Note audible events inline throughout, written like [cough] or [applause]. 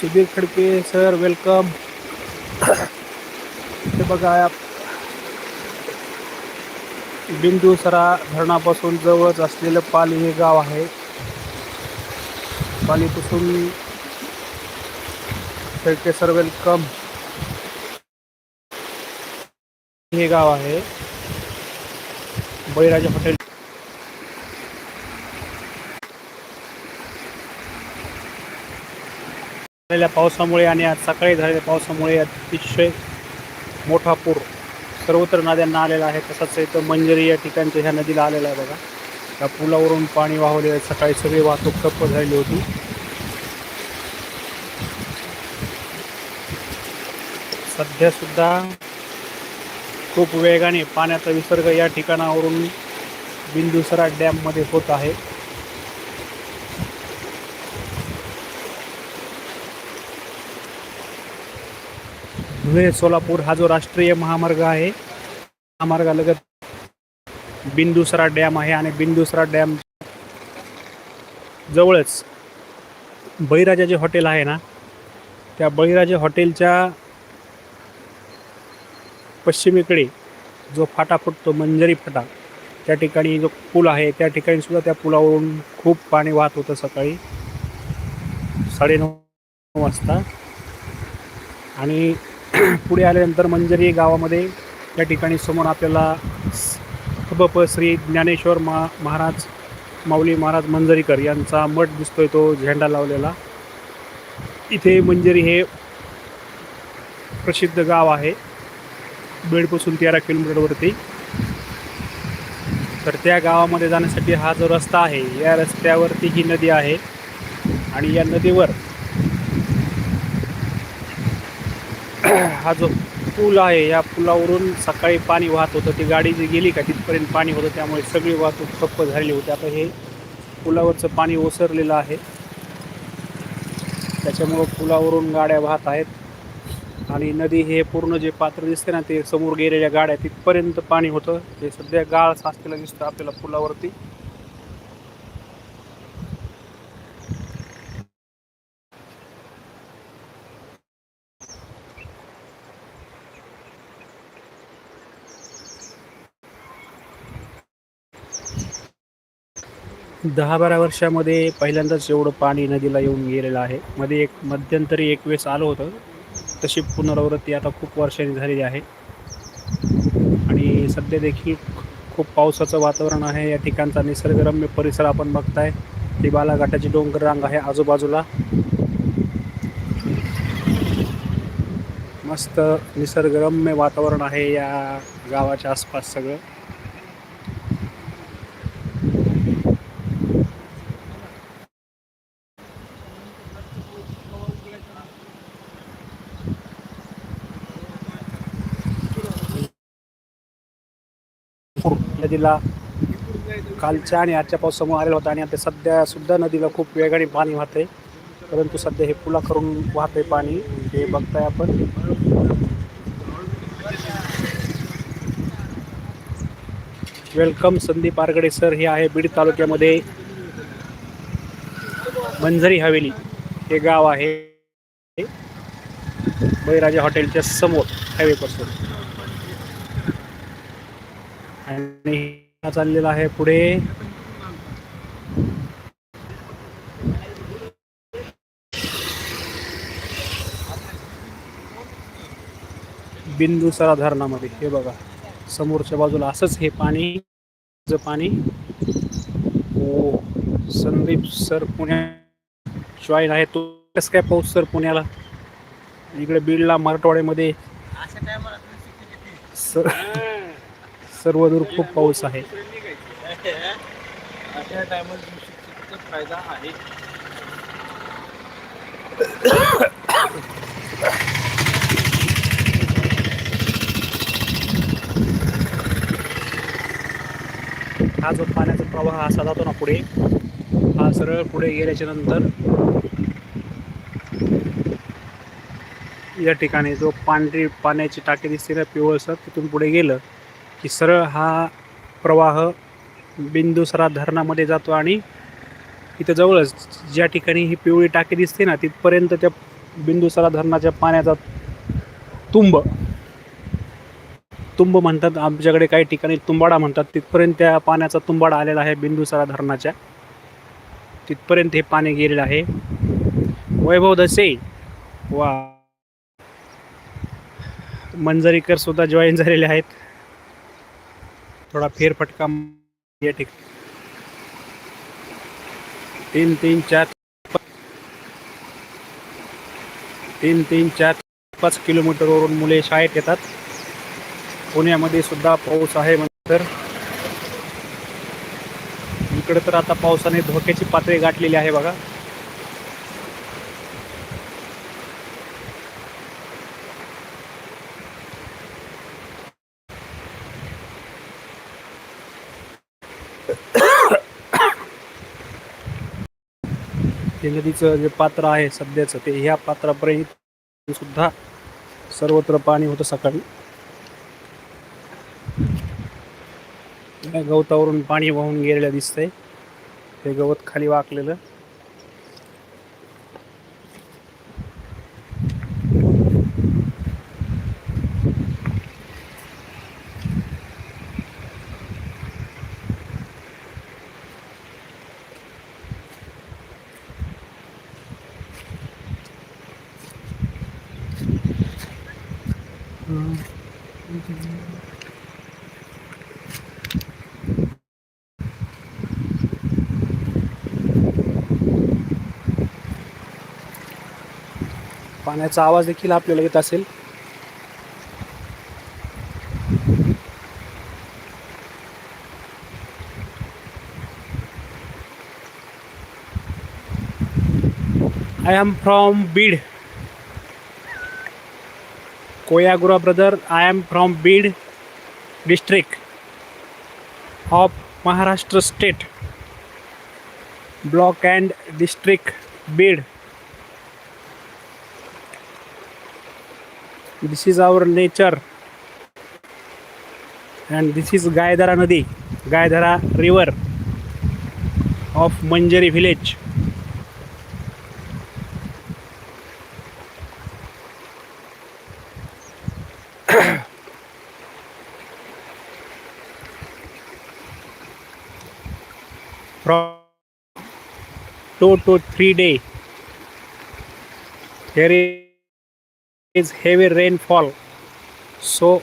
Sudhir Khadke sir welcome. हे बघा बिंदुसरा धरणापासून जवळच असलेलं पाली हे गाव आहे. पालीपासून खडके सर वेलकम. हे गाव आहे. बळीराजा हॉटेल झालेल्या पावसामुळे आणि आज सकाळी झालेल्या पावसामुळे अतिशय मोठा पूर सर्वत्र नद्यांना आलेला आहे. तसंच इथं मंजरी या ठिकाणच्या ह्या नदीला आलेला आहे बघा. त्या पुलावरून पाणी वाहवले सकाळी सगळी वाहतूक ठप्प झालेली होती. सध्यासुद्धा खूप वेगाने पाण्याचा विसर्ग या ठिकाणावरून बिंदुसरा डॅममध्ये होत आहे. धुळे सोलापूर हा जो राष्ट्रीय महामार्ग आहे महामार्गालगत बिंदुसरा डॅम आहे आणि बिंदुसरा डॅम जवळच बळीराजा जे हॉटेल आहे ना त्या बळीराजा हॉटेलच्या पश्चिमेकडे जो फाटा फुटतो मंजरी फाटा त्या ठिकाणी जो पूल आहे त्या ठिकाणी सुद्धा त्या पुलावरून खूप पाणी वाहत होतं सकाळी साडेनऊ वाजता. आणि [clears throat] पुढे आल्यानंतर मंजरी गावामध्ये त्या ठिकाणी समोर आपल्याला खबप श्री ज्ञानेश्वर मा महाराज माऊली महाराज मंजरीकर यांचा मठ दिसतोय तो झेंडा लावलेला. इथे मंजरी हे प्रसिद्ध गाव आहे. बीडपासून तेरा किलोमीटरवरती तर त्या गावामध्ये जाण्यासाठी हा जो रस्ता आहे या रस्त्यावरती ही नदी आहे. आणि या नदीवर हा जो पूल आहे या पुलावरून सकाळी पाणी वाहत होतं. ती गाडी जी गेली का तिथपर्यंत पाणी होतं. त्यामुळे सगळी वाहतूक ठप्प झालेली होती. आता हे पुलावरचं पाणी ओसरलेलं आहे. त्याच्यामुळं पुलावरून गाड्या वाहत आहेत. आणि नदी हे पूर्ण जे पात्र दिसते ना ते समोर गेलेल्या गाड्या तिथपर्यंत पाणी होतं. ते सध्या गाळ साचलेलं दिसतं आपल्याला पुलावरती. दहा बारा वर्षामध्ये पहिल्यांदाच एवढं पाणी नदीला येऊन गेलेलं आहे. मध्ये एक मध्यंतरी एक वेळेस आलं होतं. तशी पुनरावृत्ती आता खूप वर्षांनी झालेली आहे. आणि सध्या देखील खूप पावसाचं वातावरण आहे. या ठिकाणचा निसर्गरम्य परिसर आपण बघताय. ती बालाघाटाची डोंगर रांग आहे आजूबाजूला. मस्त निसर्गरम्य वातावरण आहे या गावाच्या आसपास सगळं पूर नदीला कालच्या आणि आजच्या पावसामुळे आलेला होता आणि आता सध्या सुद्धा नदीला खूप वेगाने पाणी वाहते परंतु सध्या हे पुला करून वाहते पाणी. हे बघताय आपण. Welcome Sandeep Aragade sir. हे आहे बीड तालुक्यामध्ये मंझरी हवेली. हे गाव आहे. बळीराजा हॉटेलच्या समोर हायवेपासून आणि हा चाललेला आहे पुढे. बिंदुसरा धरणामध्ये हे बघा. समोरच्या बाजूला असंच हे पाणी पाणी. हो संदीप सर पुण्या जॉईन आहे. तो कसं काय पाऊस सर पुण्याला? इकडे बीडला मराठवाड्यामध्ये. सर सर्वदूर खूप पाऊस आहे. अशा टायमात फायदा आहे? [coughs] हा जो पाण्याचा प्रवाह असा जातो ना पुढे हा सरळ पुढे गेल्याच्यानंतर या ठिकाणी जो पांढरी पाण्याची टाकी दिसते ना पिवळसर तिथून पुढे गेलं की सरळ हा प्रवाह बिंदुसरा धरणामध्ये जातो आणि इथं जवळच ज्या ठिकाणी ही पिवळी टाकी दिसते ना तिथपर्यंत त्या बिंदुसरा धरणाच्या पाण्याचा तुंब तुंब म्हणतात आमच्याकडे काही ठिकाणी तुंबाडा म्हणतात तिथपर्यंत त्या पाण्याचा तुंबाडा आलेला आहे बिंदुसरा धरणाच्या. तिथपर्यंत हे पाणी गेलेलं आहे. वैभव दसे. वा. मंजरीकर सुद्धा जॉईन झालेले आहेत. थोडा फेरफटका या ठिकाणी. तीन तीन चार तीन तीन चार पाच किलोमीटरवरून मुले शाळेत येतात. पुण्यामध्ये सुद्धा पाऊस आहे तर इकडे तर आता पावसाने धोक्याची पातळी गाठलेली आहे बघा. ते नदीचं जे पात्र आहे सध्याचं ते ह्या पात्रापर्यंत सुद्धा सर्वत्र पाणी होतं सकाळी. गवतावरून पाणी वाहून गेलेलं दिसतंय. हे गवत खाली वाकलेलं. पाण्याचा आवाज देखील आपल्याला येत असेल. आय एम फ्रॉम बीड कोया गुरा brother I am from Beed district of Maharashtra state block and district Beed this is our nature and this is Gaidhara nadi Gaidhara river of Manjari village two to three day, there is heavy rainfall. So,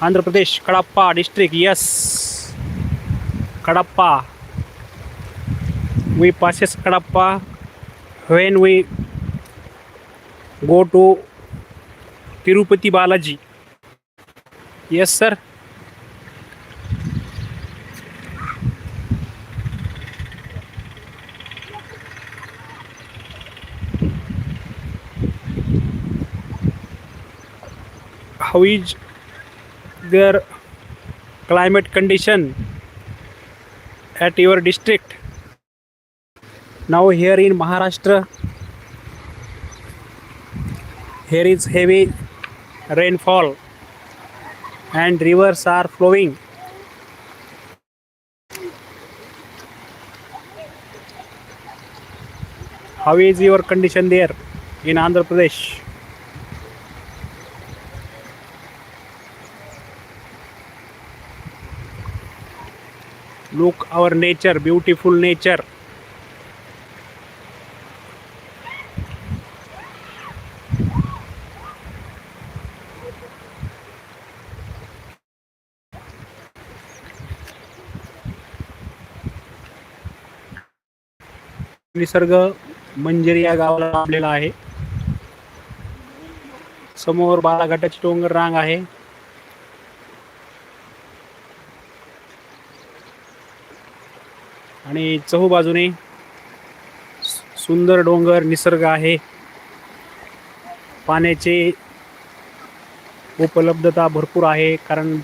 Andhra Pradesh, Kadapa district, yes, Kadapa. We passes Kadapa when we go to Tirupati Balaji. Yes, sir. How is their climate condition at your district. Now here in maharashtra here is heavy rainfall and rivers are flowing. How is your condition there in andhra pradesh look, our nature, beautiful nature. निसर्ग मंजिरी या गावाला लाभलेला आहे. समोर बाळाघाटाची डोंगर रांग आहे. आणि चहूबाजूने सुंदर डोंगर निसर्ग आहे. पाण्याची उपलब्धता भरपूर आहे कारण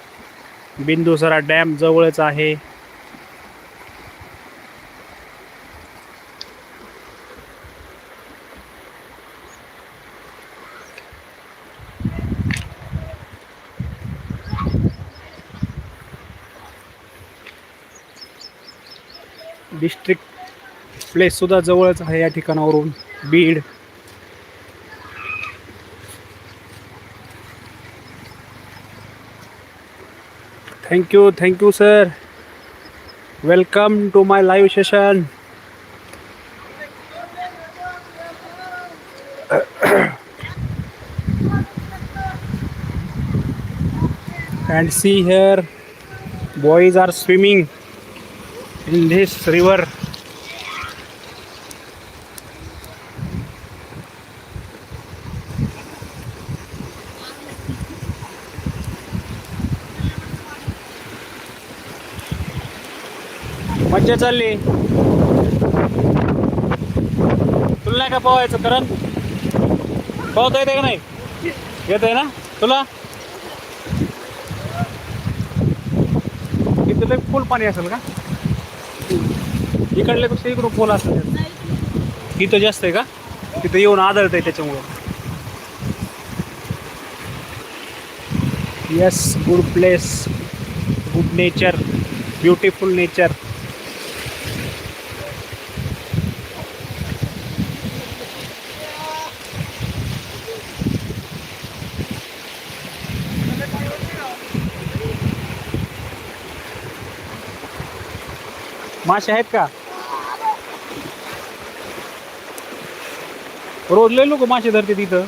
बिंदुसरा डॅम जवळच आहे. डिस्ट्रिक्ट प्लेससुद्धा जवळच आहे या ठिकाणावरून. Beed. Thank you thank you sir welcome to my live session and see here boys are swimming in this river मज्जा चालली. तुला नाही का पोहायचं करण? पोहता येते का नाही? येत आहे ना? तुला? इथं फुल पाणी असेल का? इकडल्यापेक्षा इकडं पोल असतात इथं जास्त आहे का? तिथं येऊन आदळत आहे त्याच्यामुळं. Yes good place good nature beautiful nature मासे आहेत का? रोज लय लोक मासे धरते तिथं.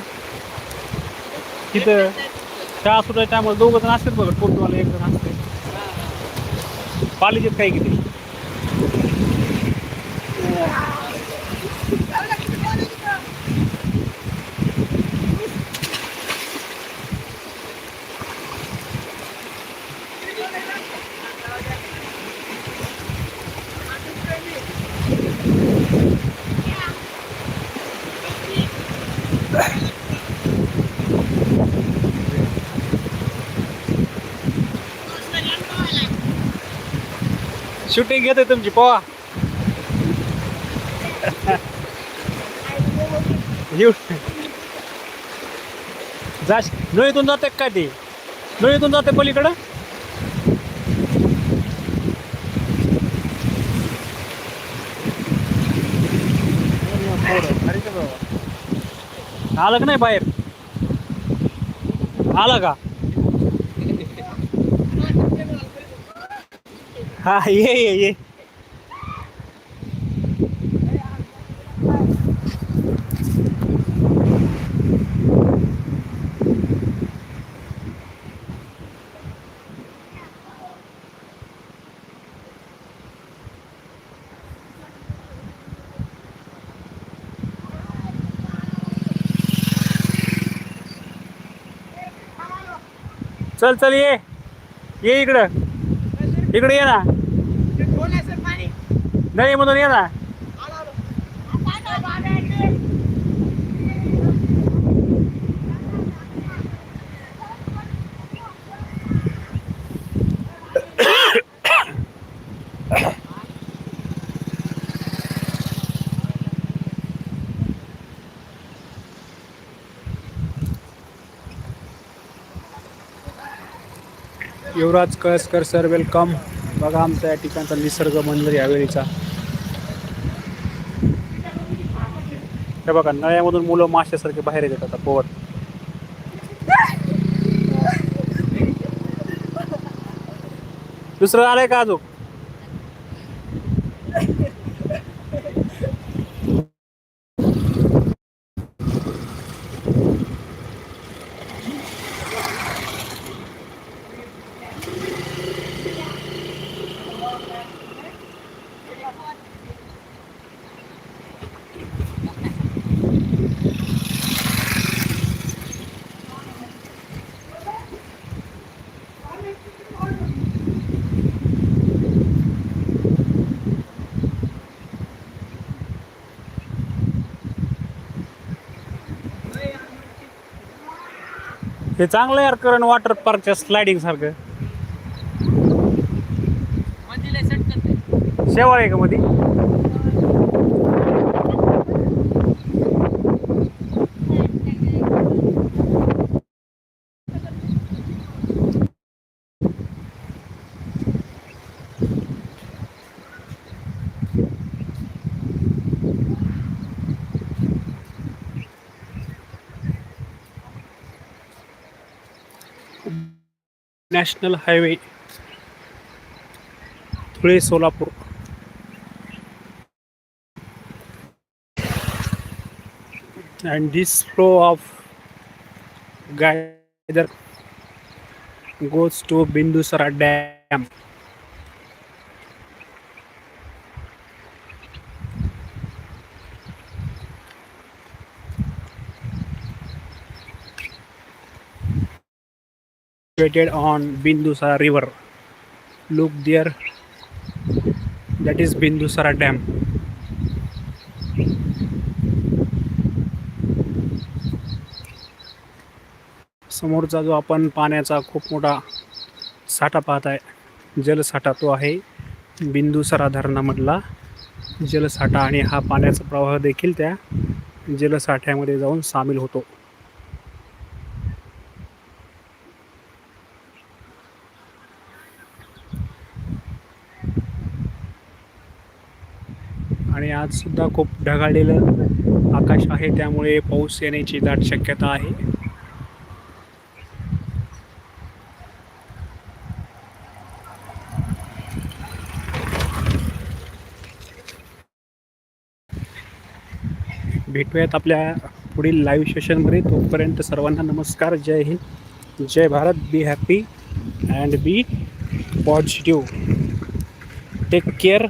तिथं चहा सुटायच्या टायमाला दोघं जण असतात बघा टोटवाला एक जण असते पालीचेत काही किती? शूटिंग घेते तुमची पोहा. येऊ जा नळीतून जाते काय ती? नळीतून जाते पलीकडं? आलं का नाही बाहेर? आला का? हा ये ये ये। चल चल ये ये इकडं। इकडे ये ना. नाही म्हणून ये ना. शिवराज कळसकर सर वेलकम बघा आमच्या या ठिकाणचा निसर्ग मंदिर यावेळीचा. हे बघा नळ्यामधून मुलं माशासारखे बाहेर येतात आता पोवत. दुसरं आलंय का अजून? हे चांगलं यार करण वॉटर पार्कच्या स्लायडिंग सारखं. शेवाळ आहे का मध्ये National Highway Thule Solapur and this flow of gather goes to Bindusara Dam. Situated on Bindusara River. Look there. That is Bindusara Dam. समोरचा जो आपण पाण्याचा खूप मोठा साठा पाहत आहे जलसाठा तो आहे बिंदुसरा धरणामधला जलसाठा आणि हा पाण्याचा प्रवाह देखील त्या जलसाठ्यामध्ये जाऊन सामील होतो आजसुद्धा खूप ढगाळलेलं आकाश आहे त्यामुळे पाऊस येण्याची दाट शक्यता आहे. भेटूयात आपल्या पुढील लाईव्ह सेशनमध्ये तोपर्यंत सर्वांना नमस्कार जय हिंद जय Bharat be happy and be positive take care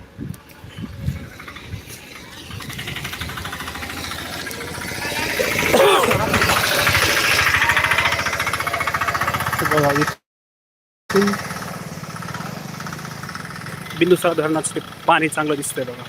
Bindusar धरणाचं पाणी चांगलं दिसतंय बघा.